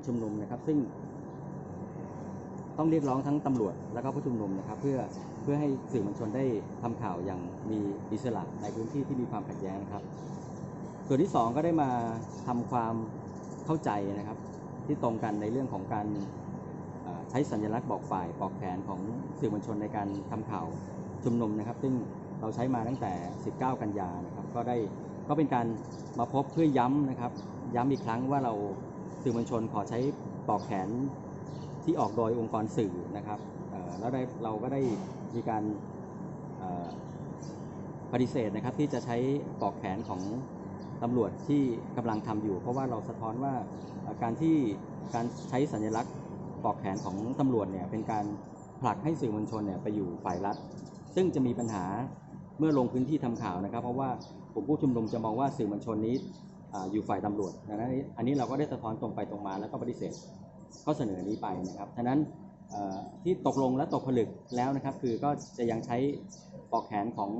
การชุมนุมนะครับ ซึ่ง ต้องเรียกร้องทั้งตำรวจแล้วก็ผู้ชุมนุมนะครับ เพื่อเพื่อให้สื่อมวลชนได้ทำข่าวอย่างมีอิสระในพื้นที่ที่มีความขัดแย้งนะครับ ส่วนที่สองก็ได้มาทำความเข้าใจนะครับ ที่ตรงกันในเรื่องของการใช้สัญลักษณ์บอกฝ่ายบอกแผนของสื่อมวลชนในการทำข่าวชุมนุมนะครับ ซึ่งเราใช้มาตั้งแต่ 19 กันยานะครับ ก็ได้ก็เป็นการมาพบเพื่อย้ำนะครับ ย้ำอีกครั้งว่าเรา สื่อมวลชนขอใช้บอกแผนที่ออกโดยองค์กรสื่อนะครับแล้วได้เราก็ได้มีการปฏิเสธนะครับที่จะใช้ปอกแขนของตำรวจที่กำลังทำอยู่ เพราะว่าเราสะท้อนว่าการที่การใช้สัญลักษณ์ปอกแขนของตำรวจเนี่ยเป็นการผลักให้สื่อมวลชนเนี่ยไปอยู่ฝ่ายรัฐ ซึ่งจะมีปัญหาเมื่อลงพื้นที่ทำข่าวนะครับ เพราะว่ากลุ่มผู้ชุมนุมจะมองว่าสื่อมวลชนนี้ อยู่ฝ่ายตำรวจดังนั้นอันนี้เราก็ได้สะท้อนตรงไปตรงมาแล้วก็ปฏิเสธข้อเสนอนี้ไปนะครับฉะนั้นที่ตกลงและตกผลึกแล้วนะครับ คือก็จะยังใช้ปอกแขนของ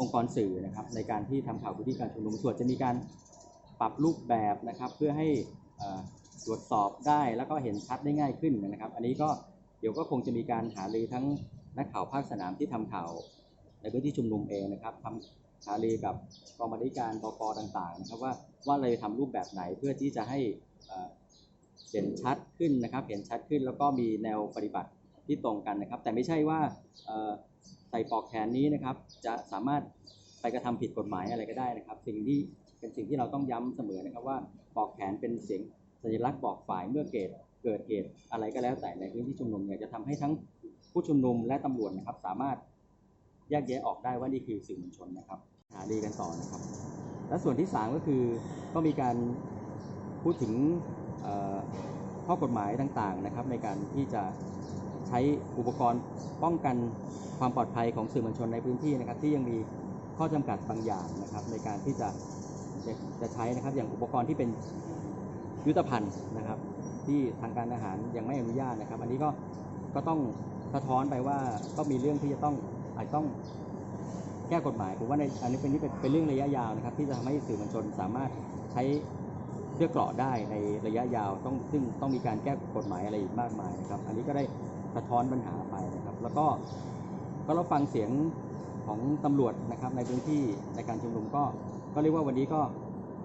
องค์กรสื่อนะครับ ในการที่ทำข่าวพื้นที่การชุมนุมส่วนจะมีการปรับรูปแบบนะครับ เพื่อให้ตรวจสอบได้แล้วก็เห็นชัดได้ง่ายขึ้นนะครับ อันนี้ก็เดี๋ยวก็คงจะมีการหารือทั้งนักข่าวภาคสนามที่ทำข่าว ในพื้นที่ชุมนุมเองนะครับทำหารือกับกองบรรณาธิการบกต่างๆนะครับว่าว่าเราจะทำรูปแบบไหนเพื่อที่จะให้เห็นชัดขึ้นนะครับ เห็นชัดขึ้นแล้วก็มีแนวปฏิบัติที่ตรงกันนะครับ แต่ไม่ใช่ว่าใส่ปอกแขนนี้นะครับ จะสามารถไปกระทำผิดกฎหมายอะไรก็ได้นะครับ สิ่งที่เป็นสิ่งที่เราต้องย้ำเสมอนะครับว่าปอกแขนเป็นเสียงสัญลักษณ์บอกฝ่ายเมื่อเกิดเกิดเหตุอะไรก็แล้วแต่ในพื้นที่ชุมนุมเนี่ยจะทำให้ทั้งผู้ชุมนุมและตำรวจนะครับ สามารถ แยกแยะออกได้ว่านี่คือสื่อมวลชนนะครับ หาดีกันต่อนะครับ และส่วนที่สามก็คือก็มีการพูดถึงข้อกฎหมายต่างๆนะครับ ในการที่จะใช้อุปกรณ์ป้องกันความปลอดภัยของสื่อมวลชนในพื้นที่นะครับ ที่ยังมีข้อจำกัดบางอย่างนะครับ ในการที่จะจะจะใช้นะครับอย่างอุปกรณ์ที่เป็นยุทธภัณฑ์นะครับ ที่ทางการทหารยังไม่อนุญาตนะครับ อันนี้ก็ก็ต้องสะท้อนไปว่าก็มีเรื่องที่จะต้อง อาจต้องแก้กฎหมายผมว่าในอันนี้เป็นนี่เป็นเป็นเรื่องระยะยาวนะครับ ที่จะทำให้สื่อมวลชนสามารถใช้เสื้อเกราะได้ในระยะยาวต้องซึ่งต้องมีการแก้กฎหมายอะไรอีกมากมายนะครับ อันนี้ก็ได้สะท้อนปัญหาไปนะครับ แล้วก็ก็เราฟังเสียงของตำรวจนะครับในพื้นที่ในการชุมนุมก็ก็เรียกว่าวันนี้ก็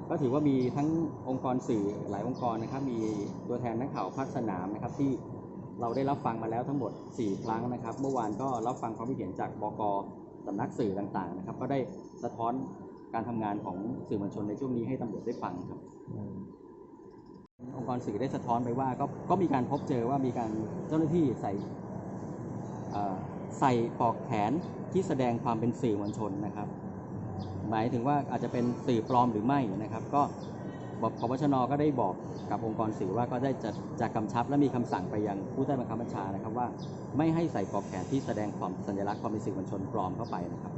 ก็ถือว่ามีทั้งองค์กรสื่อหลายองค์กรนะครับ มีตัวแทนนักข่าวภาคสนามนะครับที่ เราได้รับฟังมาแล้วทั้งหมด 4 ครั้งนะครับ เมื่อวานก็รับฟังความคิดเห็นจากบกสำนักสื่อต่างๆนะครับ ก็ได้สะท้อนการทำงานของสื่อมวลชนในช่วงนี้ให้ตำรวจได้ฟังครับ องค์กรสื่อได้สะท้อนไปว่าก็ก็มีการพบเจอว่ามีการเจ้าหน้าที่ใส่ใส่ปลอกแขนที่แสดงความเป็นสื่อมวลชนนะครับ หมายถึงว่าอาจจะเป็นสื่อปลอมหรือไม่นะครับ ก็ พบชนก็ได้บอกกับองค์กรสื่อว่าก็ได้จะจะกำชับและมีคำสั่งไปยังผู้ใต้บังคับบัญชานะครับว่า ไม่ให้ใส่ปอกแขนที่แสดงความสัญลักษณ์ความเป็นสื่อมวลชนปลอมเข้าไปนะครับ